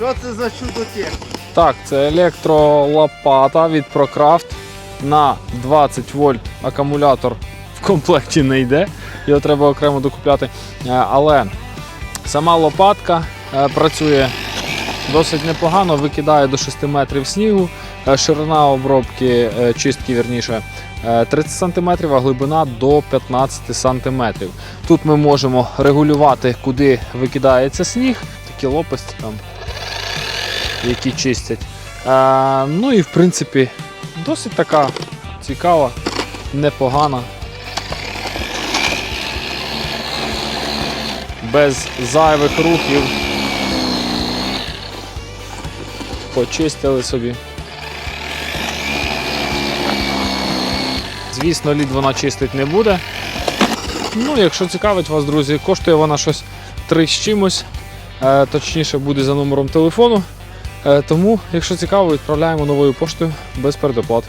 Що це за чудо техніки? Так, це електролопата від ProCraft на 20 вольт акумулятор в комплекті не йде, його треба окремо докупляти. Е, Але сама лопатка е, працює досить непогано, викидає до 6 метрів снігу. Е, Ширина обробки чистки вірніше е, 30 см, а глибина до 15 см. Тут ми можемо регулювати, куди викидається сніг. Такі лопасті там які чистять. Е, ну і в принципі досить така цікава, непогана. Без зайвих рухів. Почистили собі. Звісно, лід вона чистить не буде. Ну, якщо цікавить вас, друзі, коштує вона щось 3 з чимось. Е, точніше буде за номером телефону. Е, Тому, якщо цікаво, відправляємо новою поштою без передоплат.